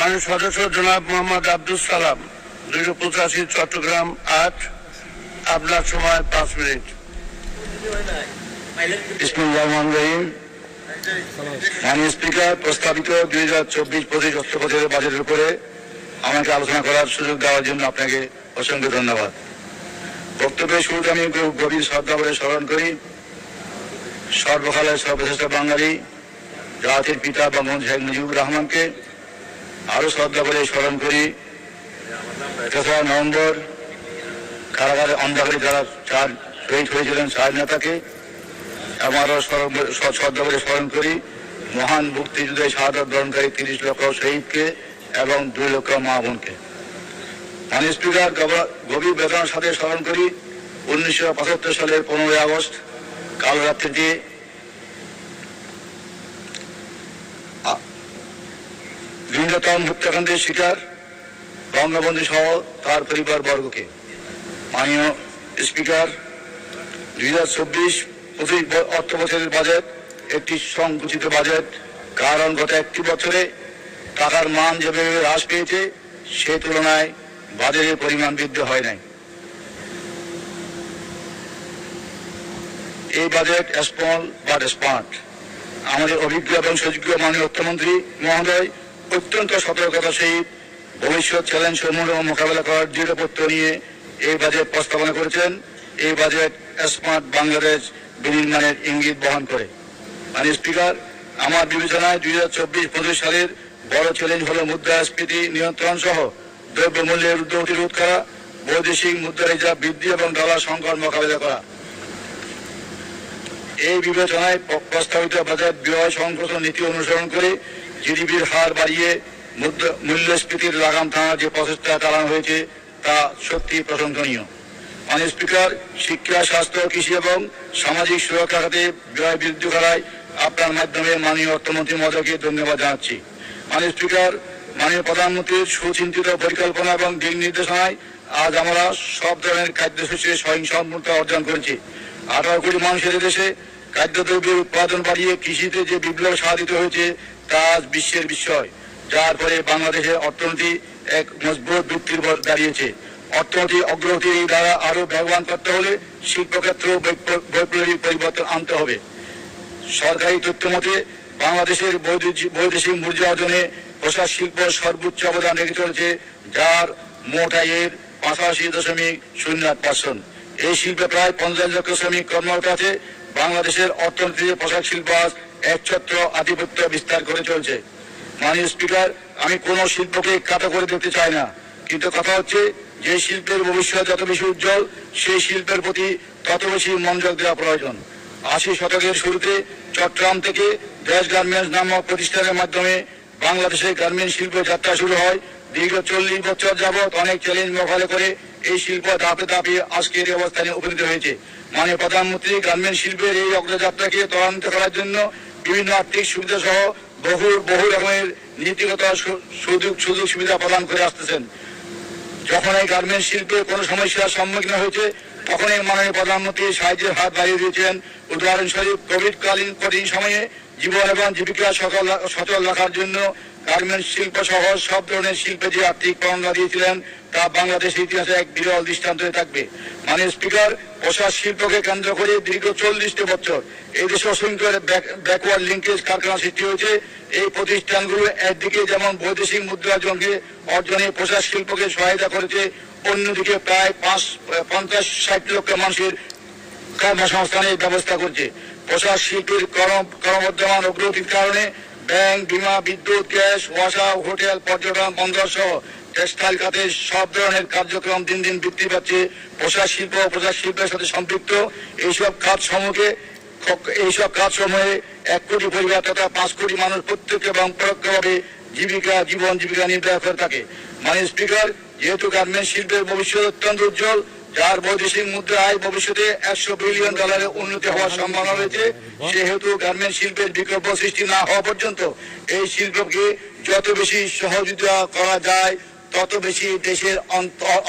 মাননীয় সদস্য জনাব মোহাম্মদ আব্দুল সালাম, দুইশো পঁচাশি চট্টগ্রাম আট আপনার সময় পাঁচ মিনিট। রহমান রহিম। স্পিকার, প্রস্তাবিত দুই হাজার চব্বিশ পঁচিশ অর্থ বছরের বাজেটের উপরে আমাকে আলোচনা করার সুযোগ দেওয়ার জন্য আপনাকে অসংখ্য ধন্যবাদ। বক্তব্যের শুরুতে আমি গভীর শ্রদ্ধা করে স্মরণ করি, সর্বকালের সর্বশ্রেষ্ঠ বাঙালি, জাতির পিতা বঙ্গবন্ধু শেখ মুজিবুর রহমানকে। আরও শ্রদ্ধা করে স্মরণ করি তেসরা নভেম্বর কারাগারে অন্ধকারে যারা চার শহীদ হয়েছিলেন স্বাধীনতাকে স্মরণ শ্রদ্ধা করে স্মরণ করি। মহান মুক্তিযুদ্ধে শাহাদ গ্রহণকারী তিরিশ লক্ষ শহীদকে এবং দুই লক্ষ মা বোনকে। মাননীয় স্পিকার, গভ- গভীর বেদনার সাথে স্মরণ করি, উনিশশো পঁচাত্তর সালের পনেরোই আগস্ট, কাল রাত্রিতে নিম্নতম হত্যাকাণ্ডের শিকার বঙ্গবন্ধু সহ তার পরিবার বর্গকে মাননীয় স্পিকার, দুই হাজার চব্বিশ পঁচিশ অর্থ বছরের বাজেট, একটি সংকুচিত বাজেট, কারণ গত একটি বছরে টাকার মান যেভাবে হ্রাস পেয়েছে, সে তুলনায় বাজারের পরিমাণ বৃদ্ধি হয় নাই। এই বাজেট স্মল বাট স্মার্ট আমাদের অভিজ্ঞ এবং সুযোগ্য মাননীয় অর্থমন্ত্রী মহোদয় অত্যন্ত সতর্কতা সহিত ভবিষ্যৎ চ্যালেঞ্জ সমূহ মোকাবেলা করার দৃঢ়পত্র নিয়ে এই বাজেট প্রস্তাবনা করেছেন। এই বাজেট স্মার্ট বাংলাদেশ বিনির্মাণের ইঙ্গিত বহন করে। মানে স্পিকার আমার বিবেচনায় দুই হাজার চব্বিশ পঁচিশ সালের বড় চ্যালেঞ্জ হল মুদ্রাস্ফীতি নিয়ন্ত্রণ সহ দ্রব্যমূল্যের রোধ করা, বৈদেশিক মুদ্রা রিজার্ভ বৃদ্ধি এবং ডলার সংকট মোকাবেলা করা। এই বিবেচনায় প্রস্তাবিত বাজেট ব্যয় সংকোচন নীতি অনুসরণ করে জিডিপির হার বাড়িয়ে মূল্যস্ফীতির লাগাম টানার যে প্রচেষ্টা চালানো হয়েছে, তা সত্যি প্রশংসনীয়। মাননীয় স্পিকার, শিক্ষা, স্বাস্থ্য, কৃষি এবং সামাজিক সুরক্ষা খাতে ব্যয় বৃদ্ধি করায় আপনার মাধ্যমে মাননীয় অর্থমন্ত্রী মহোদয়কে ধন্যবাদ জানাচ্ছি। মাননীয় স্পিকার, মাননীয় প্রধানমন্ত্রীর সুচিন্তিত পরিকল্পনা এবং দিক নির্দেশনায় আজ আমরা সব ধরনের খাদ্যশস্যের স্বয়ংসম্পূর্ণতা অর্জন করেছি। আঠারো কোটি মানুষের দেশে খাদ্যদ্রব্যের উৎপাদন বাড়িয়ে কৃষিতে যে বিপ্লব সাধিত হয়েছে, তা বিশ্বের বিস্ময়। যার ফলে বাংলাদেশের অর্থনীতি এক মজবুত ভিত্তির উপর দাঁড়িয়েছে। অর্থনীতি অগ্রগতির এই দ্বারা আরও ব্যবহার করতে হলে শিল্পক্ষেত্র বৈপ্লবিক পরিবর্তন আনতে হবে। সরকারি তথ্য মতে, বাংলাদেশের বৈদেশিক মুদ্রা অর্জনে পোশাক শিল্প সর্বোচ্চ অবদান রেখে চলেছে, যার মোট আয়ের পাঁচাশি দশমিক শূন্য আট পার্সেন্ট। এই শিল্পে প্রায় পঞ্চাশ লক্ষ শ্রমিক কর্মরত আছে বাংলাদেশের অর্থনীতিতে পোশাক শিল্প আজ একছত্র আধিপত্য বিস্তার করে চলছে। মাননীয় স্পিকার, আমি কোনো শিল্পকে কাটা করে দেখতে চাই না। কিন্তু কথা হচ্ছে, যে শিল্পের ভবিষ্যৎ যত বেশি উজ্জ্বল, সেই শিল্পের প্রতি তত বেশি মনোযোগ দেওয়া প্রয়োজন। আশি শতকের শুরুতে চট্টগ্রাম থেকে দেশ গার্মেন্টস নামক প্রতিষ্ঠানের মাধ্যমে বাংলাদেশের গার্মেন্টস শিল্প যাত্রা শুরু হয়। দীর্ঘ চল্লিশ বছর যাবৎ অনেক চ্যালেঞ্জ মোকাবেলা করে এই শিল্প ধাপে ধাপে আজকের অবস্থানে উপনীত হয়েছে। মানে প্রধানমন্ত্রী গার্মেন্টস শিল্পের এই অগ্রযাত্রাকে ত্বরান্বিত করার জন্য বিভিন্ন আর্থিক সুবিধা সহ বহু বহু রকমের নীতিগত সুযোগ সুযোগ সুবিধা প্রদান করে আসতেছেন। যখন এই গার্মেন্টস শিল্পে কোনো সমস্যার সম্মুখীন হয়েছে তখন এই মাননীয় প্রধানমন্ত্রী সাহায্যের হাত বাড়িয়ে দিয়েছেন। উদাহরণস্বরূপ কোভিড কালীন কঠিন সময়ে জীবন এবং জীবিকা সকল সচল রাখার জন্য গার্মেন্টস শিল্প সহ সব ধরনের শিল্পে যে আর্থিক পাওনা দিয়েছিলেন তা বাংলাদেশের ইতিহাসে এক বিরল দৃষ্টান্ত হয়ে থাকবে। মাননীয় স্পিকার পোশাক শিল্পকে কেন্দ্র করে দীর্ঘ চল্লিশটি বছর এই দেশে অসংখ্য ব্যাকওয়ার্ড লিঙ্কেজ কারখানা সৃষ্টি হয়েছে। এই প্রতিষ্ঠানগুলো একদিকে যেমন বৈদেশিক মুদ্রা অর্জনকে অর্জনে পোশাক শিল্পকে সহায়তা করেছে, অন্যদিকে প্রায় পাঁচ, পঞ্চাশ ষাট লক্ষ মানুষের কর্মসংস্থানের ব্যবস্থা করছে। পোশাক শিল্পের কর্ম- ক্রমবর্ধমান অগ্রগতির কারণে ব্যাংক, বিমা, বিদ্যুৎ, গ্যাস ওয়াসা হোটেল, পর্যটন, বন্দর সহ টেক্সটাইল খাতে সব ধরনের কার্যক্রম দিন দিন বৃদ্ধি পাচ্ছে। পোশাক শিল্প, পোশাক শিল্পের সাথে সম্পৃক্ত। এইসব খাত সমূহকে এইসব কাজ সমূহে এক কোটি পরিবার তথা পাঁচ কোটি মানুষ প্রত্যক্ষ এবং পরোক্ষভাবে জীবিকা, জীবন, জীবিকা নির্বাহ করে থাকে। মানে স্পিকার, যেহেতু গার্মেন্ট শিল্পের ভবিষ্যৎ অত্যন্ত উজ্জ্বল, যার বৈদেশিক মুদ্রা আয় ভবিষ্যতে একশো বিলিয়ন ডলারের উন্নতি হওয়ার সম্ভাবনা রয়েছে, সেহেতু গার্মেন্ট শিল্পের বিকল্প সৃষ্টি না হওয়া পর্যন্ত এই শিল্পকে যত বেশি সহযোগিতা করা যায় তত বেশি দেশের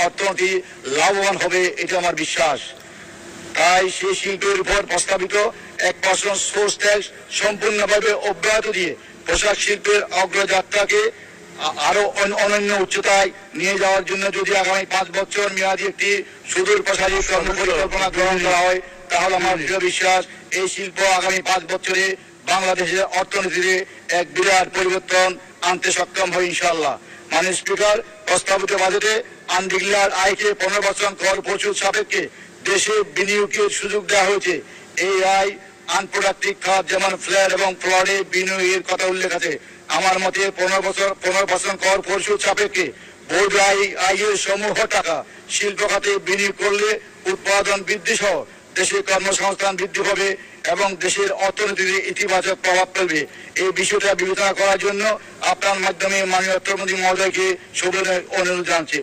অর্থনীতি লাভবান হবে, এটা আমার বিশ্বাস। তাই সেই শিল্পের উপর প্রস্তাবিত এক পার্সেন্ট সোর্স ট্যাক্স সম্পূর্ণভাবে অব্যাহত দিয়ে পোশাক শিল্পের অগ্রযাত্রাকে আরও অন- অনন্য উচ্চতায় নিয়ে যাওয়ার জন্য যদি আগামী পাঁচ বছর মেয়াদী একটি সুদূর প্রসারী কর্ম পরিকল্পনা গ্রহণ করা হয়, তাহলে আমার দৃঢ় বিশ্বাস এই শিল্প আগামী পাঁচ বছরে বাংলাদেশের অর্থনীতিতে এক বিরাট পরিবর্তন আনতে সক্ষম হয় ইনশাআল্লাহ। মাননীয় স্পিকার, প্রস্তাবিত বাজেটে আনডিগলার আয়কে পনেরো পার্সেন্ট কর প্রচুর সাপেক্ষে দেশে বিনিয়োগের সুযোগ দেওয়া হয়েছে। এই আয় আনপ্রোডাক্টিভ খাত যেমন ফ্ল্যাট এবং ফ্লডে বিনিয়োগের কথা উল্লেখ আছে। আমার মতে পনেরো বছর, পনেরো পার্সেন্ট কর পরিশোধ সাপেক্ষে বোর্ড আয় আয়ের সমূহ টাকা শিল্প খাতে বিনিয়োগ করলে উৎপাদন বৃদ্ধি সহ দেশে কর্মসংস্থান বৃদ্ধি হবে এবং দেশের অর্থনীতিতে ইতিবাচক প্রভাব ফেলবে। এই বিষয়টা বিবেচনা করার জন্য আপনার মাধ্যমে মাননীয় অর্থমন্ত্রী মহোদয়কে শুভ অনুরোধ জানাচ্ছি।